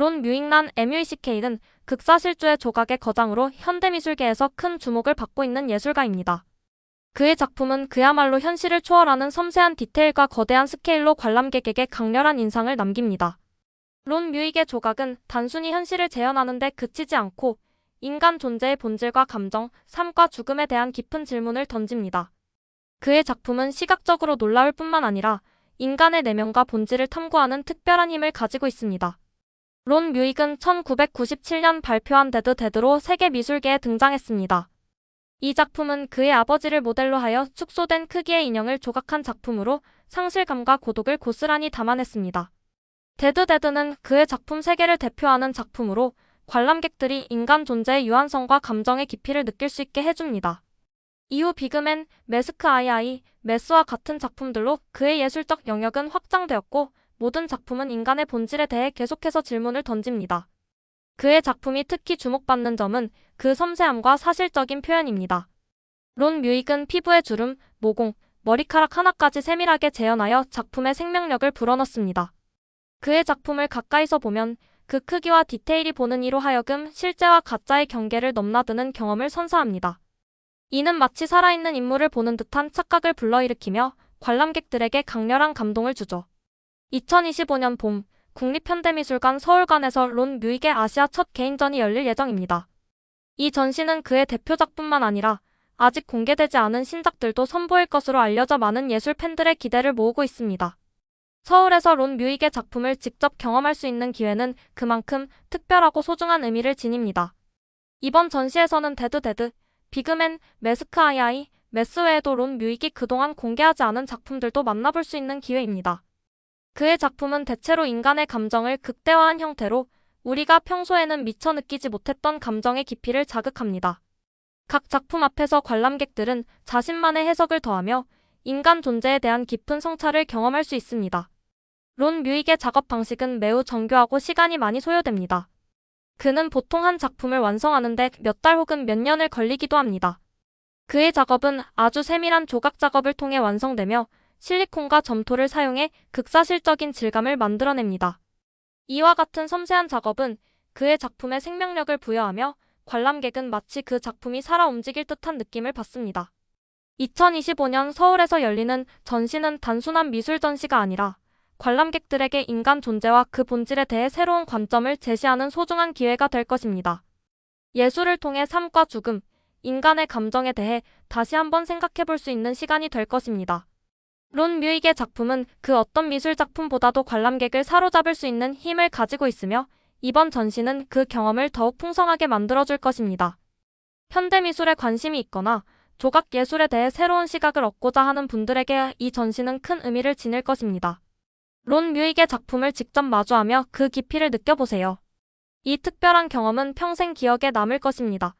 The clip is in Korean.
론 뮤잉란 MUECK는 극사실주의 조각의 거장으로 현대미술계에서 큰 주목을 받고 있는 예술가입니다. 그의 작품은 그야말로 현실을 초월하는 섬세한 디테일과 거대한 스케일로 관람객에게 강렬한 인상을 남깁니다. 론 뮤익의 조각은 단순히 현실을 재현하는 데 그치지 않고 인간 존재의 본질과 감정, 삶과 죽음에 대한 깊은 질문을 던집니다. 그의 작품은 시각적으로 놀라울 뿐만 아니라 인간의 내면과 본질을 탐구하는 특별한 힘을 가지고 있습니다. 론 뮤익은 1997년 발표한 데드 데드로 세계 미술계에 등장했습니다. 이 작품은 그의 아버지를 모델로 하여 축소된 크기의 인형을 조각한 작품으로 상실감과 고독을 고스란히 담아냈습니다. 데드 데드는 그의 작품 세계를 대표하는 작품으로 관람객들이 인간 존재의 유한성과 감정의 깊이를 느낄 수 있게 해줍니다. 이후 비그맨, 메스크 아이아이, 메스와 같은 작품들로 그의 예술적 영역은 확장되었고 모든 작품은 인간의 본질에 대해 계속해서 질문을 던집니다. 그의 작품이 특히 주목받는 점은 그 섬세함과 사실적인 표현입니다. 론 뮤익은 피부의 주름, 모공, 머리카락 하나까지 세밀하게 재현하여 작품의 생명력을 불어넣습니다. 그의 작품을 가까이서 보면 그 크기와 디테일이 보는 이로 하여금 실제와 가짜의 경계를 넘나드는 경험을 선사합니다. 이는 마치 살아있는 인물을 보는 듯한 착각을 불러일으키며 관람객들에게 강렬한 감동을 주죠. 2025년 봄, 국립현대미술관 서울관에서 론 뮤익의 아시아 첫 개인전이 열릴 예정입니다. 이 전시는 그의 대표작뿐만 아니라 아직 공개되지 않은 신작들도 선보일 것으로 알려져 많은 예술 팬들의 기대를 모으고 있습니다. 서울에서 론 뮤익의 작품을 직접 경험할 수 있는 기회는 그만큼 특별하고 소중한 의미를 지닙니다. 이번 전시에서는 데드 데드, 비그맨, 메스크 아이아이, 메스 외에도 론 뮤익이 그동안 공개하지 않은 작품들도 만나볼 수 있는 기회입니다. 그의 작품은 대체로 인간의 감정을 극대화한 형태로 우리가 평소에는 미처 느끼지 못했던 감정의 깊이를 자극합니다. 각 작품 앞에서 관람객들은 자신만의 해석을 더하며 인간 존재에 대한 깊은 성찰을 경험할 수 있습니다. 론 뮤익의 작업 방식은 매우 정교하고 시간이 많이 소요됩니다. 그는 보통 한 작품을 완성하는데 몇 달 혹은 몇 년을 걸리기도 합니다. 그의 작업은 아주 세밀한 조각 작업을 통해 완성되며 실리콘과 점토를 사용해 극사실적인 질감을 만들어냅니다. 이와 같은 섬세한 작업은 그의 작품에 생명력을 부여하며 관람객은 마치 그 작품이 살아 움직일 듯한 느낌을 받습니다. 2025년 서울에서 열리는 전시는 단순한 미술 전시가 아니라 관람객들에게 인간 존재와 그 본질에 대해 새로운 관점을 제시하는 소중한 기회가 될 것입니다. 예술을 통해 삶과 죽음, 인간의 감정에 대해 다시 한번 생각해 볼 수 있는 시간이 될 것입니다. 론 뮤익의 작품은 그 어떤 미술 작품보다도 관람객을 사로잡을 수 있는 힘을 가지고 있으며 이번 전시는 그 경험을 더욱 풍성하게 만들어줄 것입니다. 현대미술에 관심이 있거나 조각 예술에 대해 새로운 시각을 얻고자 하는 분들에게 이 전시는 큰 의미를 지닐 것입니다. 론 뮤익의 작품을 직접 마주하며 그 깊이를 느껴보세요. 이 특별한 경험은 평생 기억에 남을 것입니다.